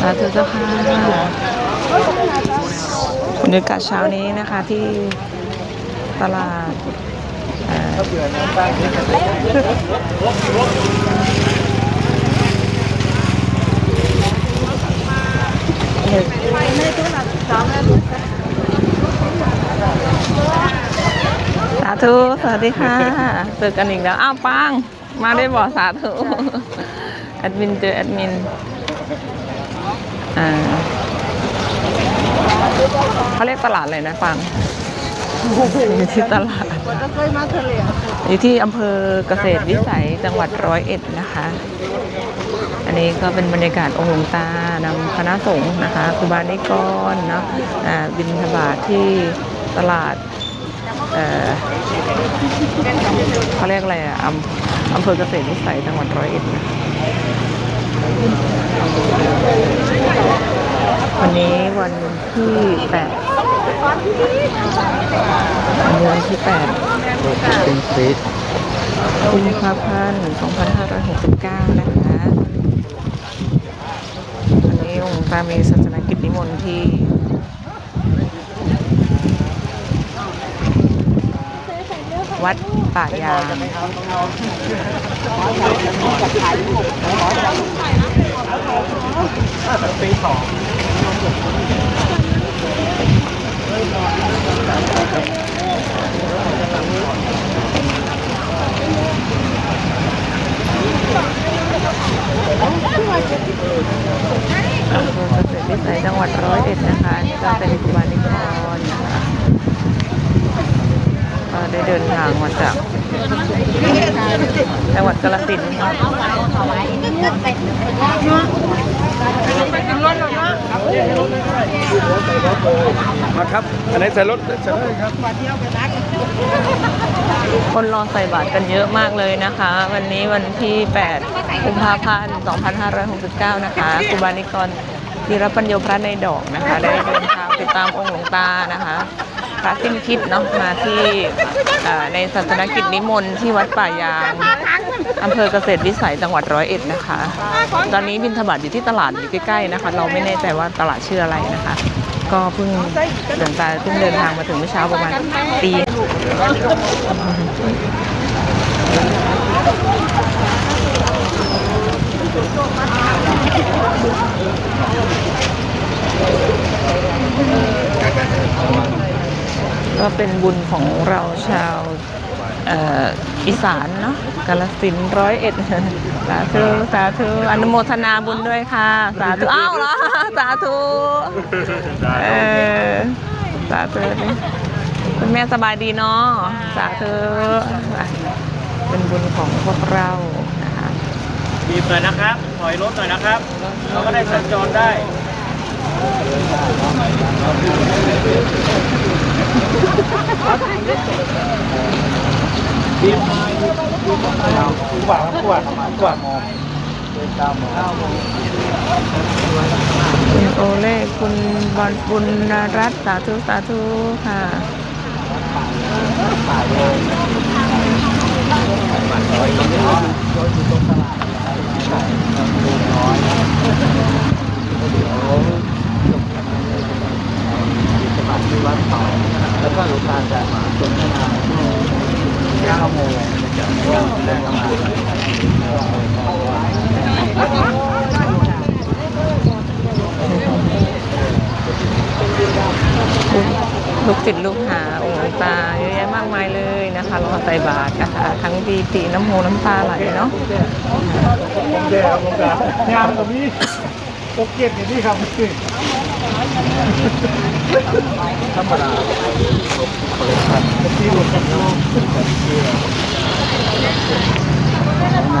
สาธุเจ้าค่ะบรรยากาศเช้านี้นะคะที่ตลาดเอ่อสาธุ สวัสดีค่ะเจอกันอีกแล้ว อ้าวปัง มาได้บอกสาธุ แอดมินเจอแอดมิน อ่าเขาเรียกตลาดเลยนะฟังอยู่ที่ตลาดอยู่ที่อำเภอเกษตรวิสัยจังหวัดร้อยเอ็ดนะคะ อันนี้ก็เป็นบรรยากาศองค์หลวงตานำคณะสงฆ์นะคะครูบานิกรเนาะอ่าบินทบาทที่ตลาดเอ่อเขาเรียกอะไรอะอำอำเภอเกษตรวิสัยจังหวัดร้อยเอ็ดนะคะ วันนี้วันที่แปดวันนี้วันที่แปดเป็นเฟสกุมภาพันธ์2569 นะคะวันนี้องค์ตามีศาสนกิจนิมนต์ที่วัดป่ายางปีสอง อำเภอเกษตรวิสัยจังหวัดร้อยเอ็ดนะคะก็เป็นกุบานิกรนก็ได้เดินทางมาจากจังหวัดกาฬสินธุ์ มาครับ อันไหนใส่รถใส่รถครับคนรอใส่บาตรกันเยอะมากเลยนะคะ วันนี้วันที่8กุมภาพันธ์ 2569 นะคะครูบานิกรธีรปัญโยพระในดอกนะคะ ได้เดินทางติดตามองค์หลวงตานะคะ คระสิ้นคิดเนาะมาที่ในศาสนกิจนิมนต์ที่วัดป่ายางอำเภอเกษตรวิสัยจังหวัดร้อยเอ็ดนะคะ ตอนนี้บินธบัตอยู่ที่ตลาดอยู่ใกล้ๆนะคะ เราไม่แน่ใจว่าตลาดชื่ออะไรนะคะ ก็เพิ่งหลวงตาเพิ่งเดินทางมาถึงเมื่อเช้าประมาณตี เป็นบุญของเราชาวอีสานเนาะกาลสินร้อยเอ็ดสาธุสาธุอนุโมทนาบุญด้วยค่ะ สาธุอ้าวเหรอสาธุเออสาธุคุณแม่สบายดีเนาะสาธุเป็นบุญของพวกเรานะคะบีบหน่อยนะครับถอยรถหน่อยนะครับ เราก็ได้สัญจรได้ บีบกว่าครับกว่ากว่ามองคุณโอเล่คุณบอลบุญรัตน์สาธุ สาธุ ค่ะที่วัดต่อแล้วก็หลวงตาจะสนทนาเก้าโมงเดินมา ลูกศิษย์ลูกหาองค์หลวงตาเยอะแยะมากมายเลยนะคะรอใส่บาตรนะคะทั้ง ปีติน้ำหูน้ำตาไหลเนาะผมแย่ครับหลวงตางานกับพี่ตกเก็บอย่างนี้ครับพี่ธรรมดาที่หมดกันไหน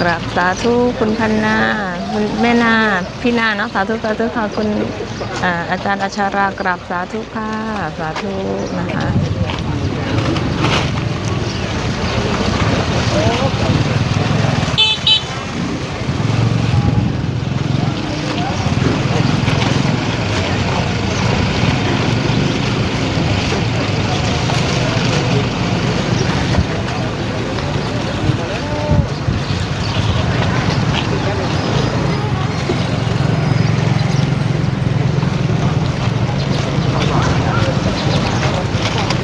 กราบสาธุคุณพันนาคุณแม่นาพี่นาเนาะสาธุสาธุค่ะคุณอาอาจารย์อาชารากราบสาธุค่ะ สาธุนะคะ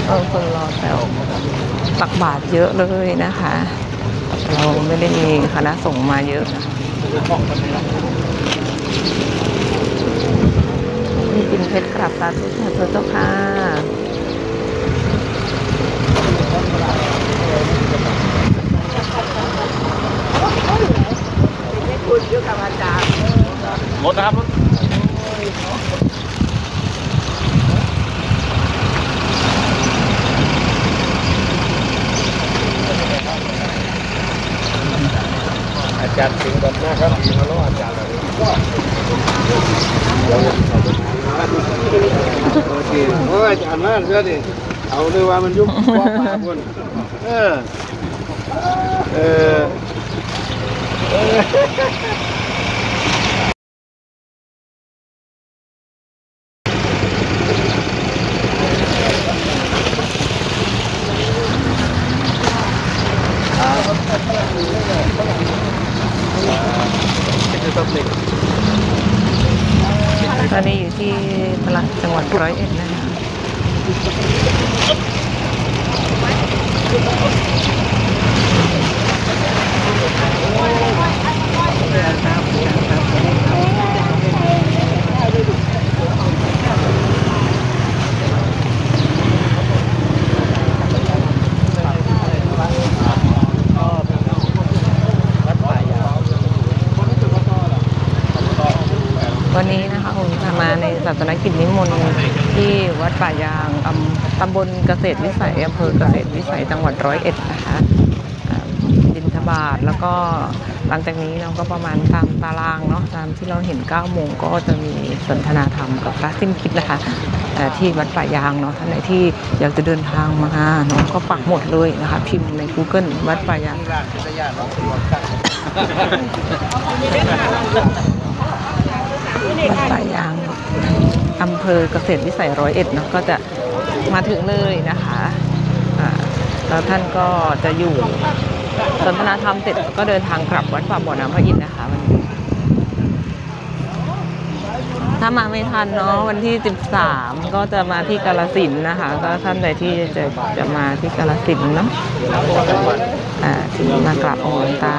เออคนรอแถวตักบาทเยอะเลยนะคะ เราไม่ได้มีคณะส่งมาเยอะนะพี่ปินเพชรกราบสาธุสาธุเจ้าค่ะหมดนะครับ จารย์สิงห์ดำน้าครับมีมาล้ออาจารย์แบบนี้โอเคเพราะว่าอาจารย์มากเชื่อดิเอาเลยว่ามันยุบคอมากคนเออเออ ตอนนี้อยู่ที่ตลาดจังหวัดร้อยเอ็ดนะคะ วันนี้นะคะผมจะมาในศาสนกิจนิมนต์ที่วัดป่ายางอำตำบลเกษตรวิสัยอำเภอเกษตรวิสัยจังหวัดร้อยเอ็ดนะคะอินทบาทแล้วก็หลังจากนี้เราก็ประมาณตามตารางเนาะตามที่เราเห็น9โมงก็จะมีสนทนาธรรมกับพระสิ้นคิดนะคะเอ่ที่วัดป่ายางเนาะท่านไหนที่อยากจะเดินทางมาเนาะก็ปักหมดเลยนะคะ พิมพ์ใน Google วัดป่ายางร้านเป็นญาติเรารวมกันวัดป่ายาง อำเภอเกษตรวิสัยร้อยเอ็ดเนาะก็จะมาถึงเลยนะคะอ่าแล้วท่านก็จะอยู่สนทนาธรรมเสร็จก็เดินทางกลับวัดป่าบ่อน้ำพระอินทร์นะคะวันนี้ถ้ามาไม่ทันเนาะวันที่ 13 ก็จะมาที่กาลสินนะคะ ก็ท่านใดที่จะจะมาที่กาลสินเนาะอ่าที่มากราบองค์ตา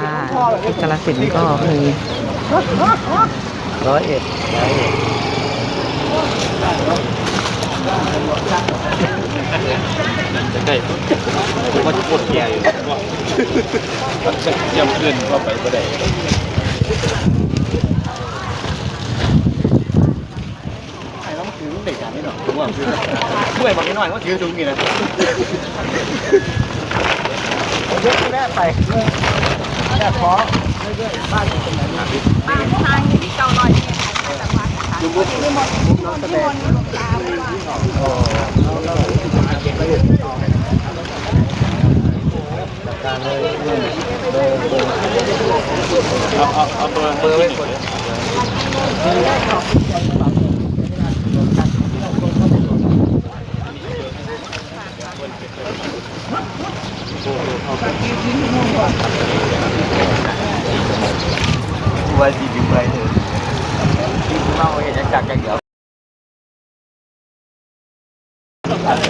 ที่กาลสินก็มีร้อยเอ็ดร้อยเอ็ด จะได้ผมว่าจะปวดแย่อยู่ว่าจะจำเพื่อนเข้าไปก็ได้ใครต้องถือเด็กอย่างนี้หรอผมว่าถือช่วยบอกนิดหน่อยว่าถือถุงนี่นะยกแม่ไปแม่ขอเรื่อยๆบ้านอยู่ตรงไหนนะบ้านทางที่เก่าหน่อยเนี่ยค่ะ จังหวัดนะคะอยู่บุ้งบุ้งน้องแสดงหลวงตาไว้ว่าอ๋อแล้วแล้วเก็บไว้อยู่จัดการเลยเอาเอาเบอร์เบอร์ไว้ก่อนไว้ดีดีไว้เถอะที่เราเห็นจากอย่างเดียว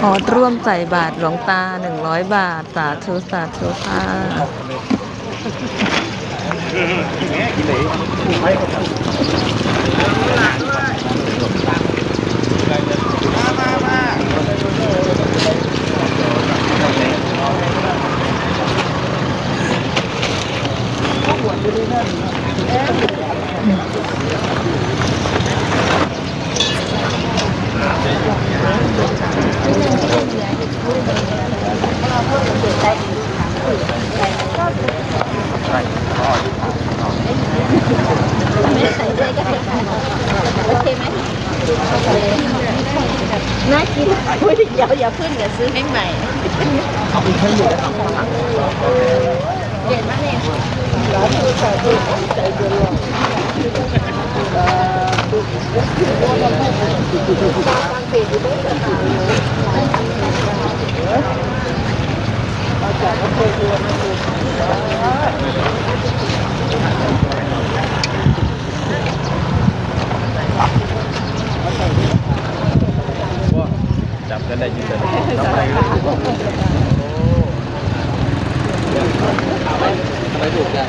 ขอร่วมใส่บาทหลวงตาหนึ่งร้อยบาท สาธุสาธุค่ะน่ากิน พูดเดี๋ยวอย่าขึ้นเดี๋ยวซื้อให้ใหม่เด่นมากเลย จั จับกันได้ยินเลยไม่ถูกกัน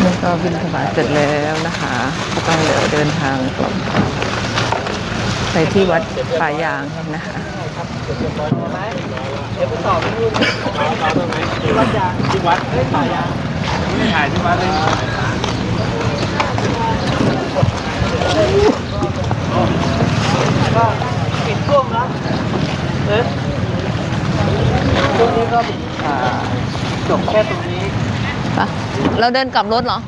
นี่ก็บินถวายเสร็จแล้วนะคะก็ต้องเดี๋ยวเดินทางกลับ ไปที่วัดป่ายางนะคะเดี๋ยวไปต่อที่นู่นต่อตรงไหนที่วัดยางที่วัดเฮ้ยต่อยางไม่ถ่ายที่วัดเลยก็ปิดช่วงนะเอ๊ะช่วงนี้ก็อ่าจบแค่ตรงนี้ปะเราเดินกลับรถเหรอ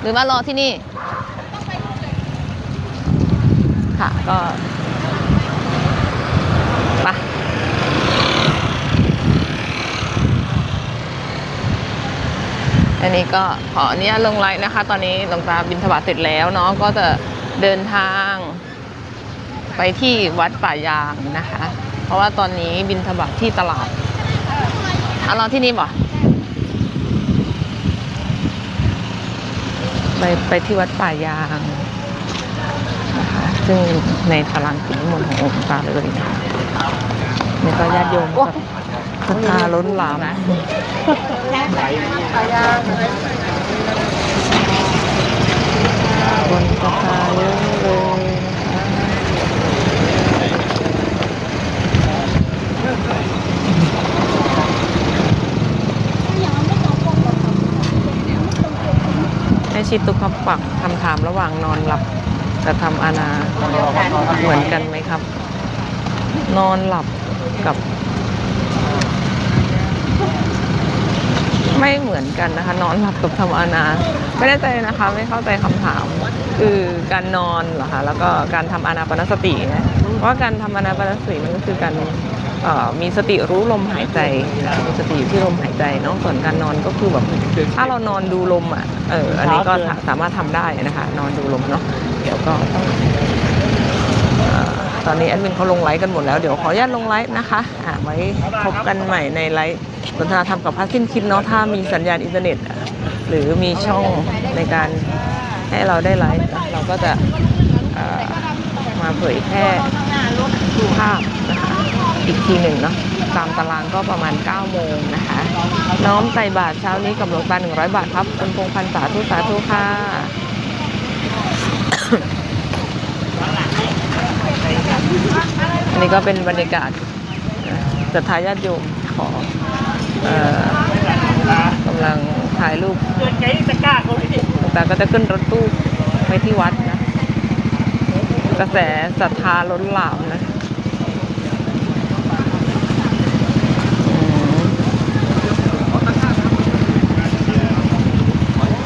หรือว่ารอที่นี่ ค่ะก็ไปะ อันนี้ก็ขออนุญาตลงไลน์นะคะ ตอนนี้หลวงตาบินทบาทเสร็จแล้วเนาะก็จะเดินทาง ไปที่วัดป่ายางนะคะ เพราะว่าตอนนี้บินทบาทที่ตลาดเอาเราที่นี่บ่ไปไปที่วัดป่ายางนะคะซึ่งในตารางกิจนิมนต์ขององค์ตาเลยนะคะนี่ก็ญาติโยมก็ ศรัทธาล้นหลามคนศรัทธาเยอะเลยนะคะให้ชิดตุกขปักคำถามระหว่างนอนหลับกับทำอาณาเหมือนกันไหมครับ นอนหลับกับ ไม่เหมือนกันนะคะ นอนหลับกับทำอาณาไม่แน่ใจนะคะ ไม่เข้าใจคำถาม คือการนอนเหรอคะแล้วก็การทำอานาปนสตินะเพราะว่าการทำอานาปนสติมันก็คือการมีสติรู้ลมหายใจมีสติอยู่ที่ลมหายใจเนาะส่วนการนอนก็คือแบบถ้าเรานอนดูลมอะเอออันนี้ก็สามารถทำได้นะคะ นอนดูลมเนาะเดี๋ยวก็ต้อง ตอนนี้แอดมินเขาลงไลฟ์กันหมดแล้ว เดี๋ยวขออนุญาตลงไลฟ์นะคะอะไว้พบกันใหม่ในไลฟ์สนทนาธรรมกับพระสิ้นคิดเนาะถ้ามีสัญญาณอินเทอร์เน็ต หรือมีช่องในการให้เราได้ไลฟ์เราก็จะมาเผยแพร่ภาพนะคะอีกทีหนึ่งเนาะตามตารางก็ประมาณ 9 โมงนะคะ น้อมใส่บาทเช้านี้กับหลวงตา100 บาทครับคุณพงพันธ์สาธุสาธุค่ะ อันนี้ก็เป็นบรรยากาศศรัทธาญาติโยมขอกำลังถ่ายรูปเกินไงตะกร้าเขาดิหลวงตาก็จะขึ้นรถตู้ไปที่วัดนะ กระแสศรัทธาล้นหลามนะ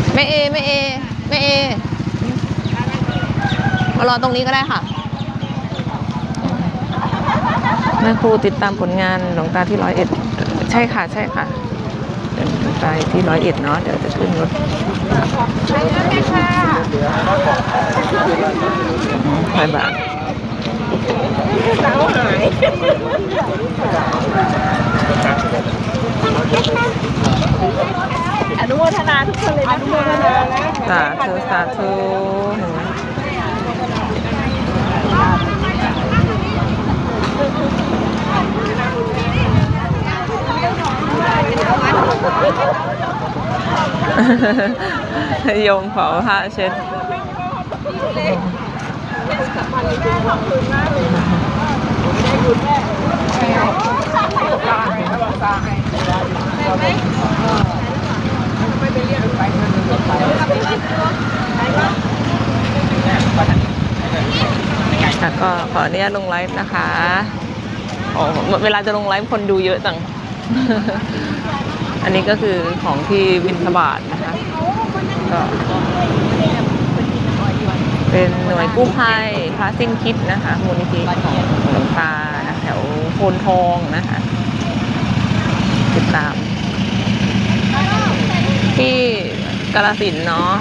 มแม่เอแม่เอแม่เอมารอตรงนี้ก็ได้ค่ะ แม่ครูติดตามผลงานหลวงตาที่ร้อยเอ็ดใช่ค่ะ ใช่ค่ะหลวงตาที่ร้อยเอ็ดเนาะเดี๋ยวจะขึ้นรถไปแล้วค่ะไปบาทสาวหายอนุโมทนาทุกคนเลยนะอนุโมทนานะสาธุสาธุ โยมขอผ้าเช็ดค่ะก็ขออนุญาตลงไลฟ์นะคะ อ๋อ เวลาจะลงไลฟ์คนดูเยอะจัง อันนี้ก็คือของที่บินทบาทนะคะก็เป็นหน่วยกู้ภัยพระสิ้นคิดนะคะมูลนิธิของหลวงตานะแถวโพนทองนะคะ ติดตาม ที่กาลสินเนาะ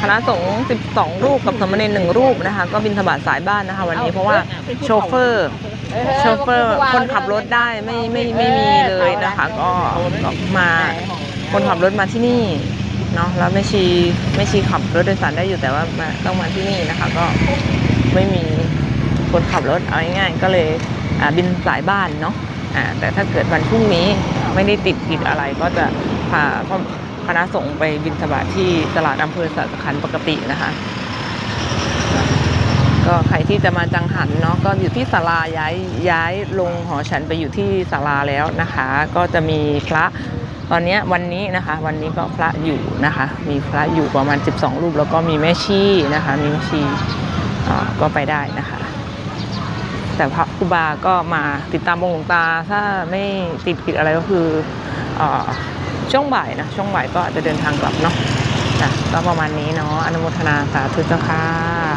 คณะสงฆ์12 รูปกับสมเณรหนึ่งรูปนะคะ ก็บินสบาทสายบ้านนะคะ วันนี้เพราะว่าโชเฟอร์ โชเฟอร์คนขับรถได้ไม่ไม่ไม่มีเลยนะคะก็ก็มาคนขับรถมาที่นี่เนาะแล้วไม่ชีไม่ชีขับรถโดยสารได้อยู่แต่ว่ามาต้องมาที่นี่นะคะ ก็ไม่มีคนขับรถเอาง่ายๆก็เลยอ่าบินสายบ้านเนาะอ่าแต่ถ้าเกิดวันพรุ่งนี้ไม่ได้ติดกิจอะไรก็จะพาพ่อคณะสงฆ์ไปบินสบาทที่ตลาดอำเภอสัสขันธ์ปกตินะคะ ก็ใครที่จะมาจังหันเนาะก็อยู่ที่ศาลาย้ายย้ายลงหอฉันไปอยู่ที่ศาลาแล้วนะคะ ก็จะมีพระตอนนี้วันนี้นะคะ วันนี้ก็พระอยู่นะคะ มีพระอยู่ประมาณ 12 รูป แล้วก็มีแม่ชีนะคะ มีแม่ชีก็ไปได้นะคะ แต่พระครูบาก็มาติดตามองหลวงตา ถ้าไม่ติดกิจอะไรก็คืออช่วงบ่ายนะช่วงบ่ายก็อาจจะเดินทางกลับเนาะนะก็ประมาณนี้เนาะอนุโมทนาสาธุเจ้าค่ะ